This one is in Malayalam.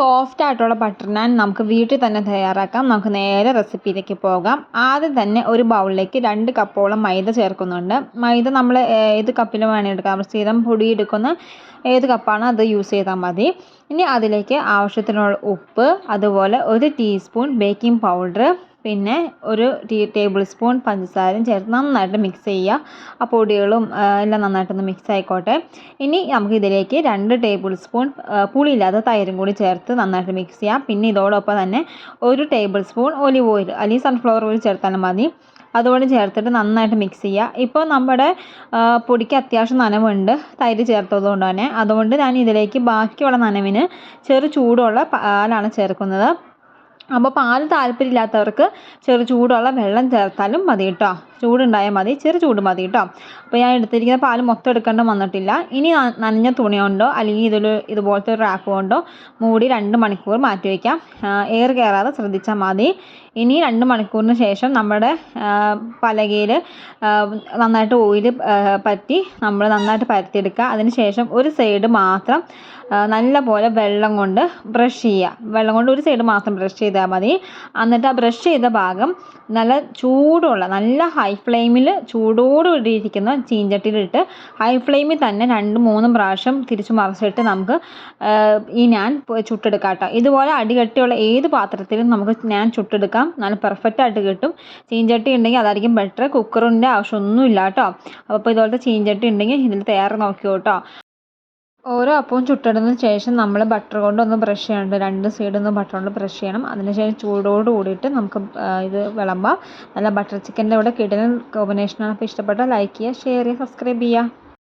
സോഫ്റ്റ് ആയിട്ടുള്ള ബട്ടർ നാൻ നമുക്ക് വീട്ടിൽ തന്നെ തയ്യാറാക്കാം. നമുക്ക് നേരെ റെസിപ്പിയിലേക്ക് പോകാം. ആദ്യം തന്നെ ഒരു ബൗളിലേക്ക് രണ്ട് കപ്പോളം മൈദ ചേർക്കുന്നുണ്ട്. മൈദ നമ്മൾ ഏത് കപ്പിൽ വേണമെങ്കിൽ എടുക്കാം. നമ്മൾ സ്ഥിരം പൊടി എടുക്കുന്ന ഏത് കപ്പാണ് അത് യൂസ് ചെയ്താൽ മതി. ഇനി അതിലേക്ക് ആവശ്യത്തിനുള്ള ഉപ്പ് അതുപോലെ ഒരു ടീസ്പൂൺ ബേക്കിംഗ് പൗഡർ പിന്നെ ഒരു ടീ ടേബിൾ സ്പൂൺ പഞ്ചസാരയും ചേർത്ത് നന്നായിട്ട് മിക്സ് ചെയ്യുക. ആ പൊടികളും എല്ലാം നന്നായിട്ടൊന്ന് മിക്സ് ആയിക്കോട്ടെ. ഇനി നമുക്ക് ഇതിലേക്ക് രണ്ട് ടേബിൾ സ്പൂൺ പുളിയില്ലാത്ത തൈരും കൂടി ചേർത്ത് നന്നായിട്ട് മിക്സ് ചെയ്യാം. പിന്നെ ഇതോടൊപ്പം തന്നെ ഒരു ടേബിൾ സ്പൂൺ ഒലിവ് ഓയിൽ അല്ലെങ്കിൽ സൺഫ്ലവർ ഓയിൽ ചേർത്താലും മതി. അതുകൊണ്ട് ചേർത്തിട്ട് നന്നായിട്ട് മിക്സ് ചെയ്യുക. ഇപ്പോൾ നമ്മുടെ പൊടിക്ക് അത്യാവശ്യം നനവുണ്ട് തൈര് ചേർത്തത് കൊണ്ട് തന്നെ. അതുകൊണ്ട് ഞാൻ ഇതിലേക്ക് ബാക്കിയുള്ള നനവിന് ചെറു ചൂടുള്ള പാലാണ് ചേർക്കുന്നത്. അപ്പോൾ പാൽ താല്പര്യമില്ലാത്തവർക്ക് ചെറു ചൂടുള്ള വെള്ളം ചേർത്താലും മതി കേട്ടോ ചൂടുണ്ടായാൽ മതി. ചെറു ചൂട് മതി കേട്ടോ. അപ്പോൾ ഞാൻ എടുത്തിരിക്കുന്ന പാൽ മൊത്തം എടുക്കേണ്ട വന്നിട്ടില്ല. ഇനി നനഞ്ഞ തുണി കൊണ്ടോ അല്ലെങ്കിൽ ഇതൊരു ഇതുപോലത്തെ ഒരു റാപ്പ് കൊണ്ടോ മൂടി രണ്ട് മണിക്കൂർ മാറ്റി വയ്ക്കാം എയർ കയറാതെ ശ്രദ്ധിച്ചാൽ മതി. ഇനി രണ്ട് മണിക്കൂറിന് ശേഷം നമ്മുടെ പലകയിൽ നന്നായിട്ട് ഓയിൽ പറ്റി നമ്മൾ നന്നായിട്ട് പരത്തിയെടുക്കുക. അതിന് ശേഷം ഒരു സൈഡ് മാത്രം നല്ല പോലെ വെള്ളം കൊണ്ട് ബ്രഷ് ചെയ്യുക. വെള്ളം കൊണ്ട് ഒരു സൈഡ് മാത്രം ബ്രഷ് ചെയ്താൽ മതി. എന്നിട്ട് ആ ബ്രഷ് ചെയ്ത ഭാഗം നല്ല ചൂടുള്ള നല്ല ഹൈ ഫ്ലെയിമിൽ ചൂടോടുകൂടി ഇരിക്കുന്ന ചീഞ്ചട്ടിയിലിട്ട് ഹൈ ഫ്ലെയിമിൽ തന്നെ രണ്ട് മൂന്നും പ്രാവശ്യം തിരിച്ചു മറിച്ചിട്ട് നമുക്ക് ഈ ഞാൻ ചുട്ടെടുക്കാം കേട്ടോ. ഇതുപോലെ അടികട്ടിയുള്ള ഏത് പാത്രത്തിലും നമുക്ക് ഞാൻ ചുട്ടെടുക്കാം. നല്ല പെർഫെക്റ്റ് ആയിട്ട് കിട്ടും. ചീഞ്ചട്ടി ഉണ്ടെങ്കിൽ അതായിരിക്കും ബെറ്റർ കുക്കറിന്റെ ആവശ്യമൊന്നുമില്ല കേട്ടോ. അപ്പോൾ ഇതുപോലത്തെ ചീഞ്ചട്ടി ഉണ്ടെങ്കിൽ ഇതിൽ തയ്യാറ് നോക്കിയോ കേട്ടോ. ഓരോ അപ്പവും ചുട്ടെടുത്തതിന് ശേഷം നമ്മൾ ബട്ടർ കൊണ്ടൊന്ന് ബ്രഷ് ചെയ്യണം രണ്ട് സൈഡിൽ നിന്ന് ബട്ടർ കൊണ്ട് ബ്രഷ് ചെയ്യണം. അതിനുശേഷം ചൂടോട് കൂടിയിട്ട് നമുക്ക് ഇത് വിളമ്പാം. നല്ല ബട്ടർ ചിക്കന്റെ കൂടെ കോമ്പിനേഷൻ കോമ്പിനേഷനാണ് അപ്പോൾ ഇഷ്ടപ്പെട്ടാൽ ലൈക്ക് ചെയ്യുക ഷെയർ ചെയ്യുക സബ്സ്ക്രൈബ് ചെയ്യുക.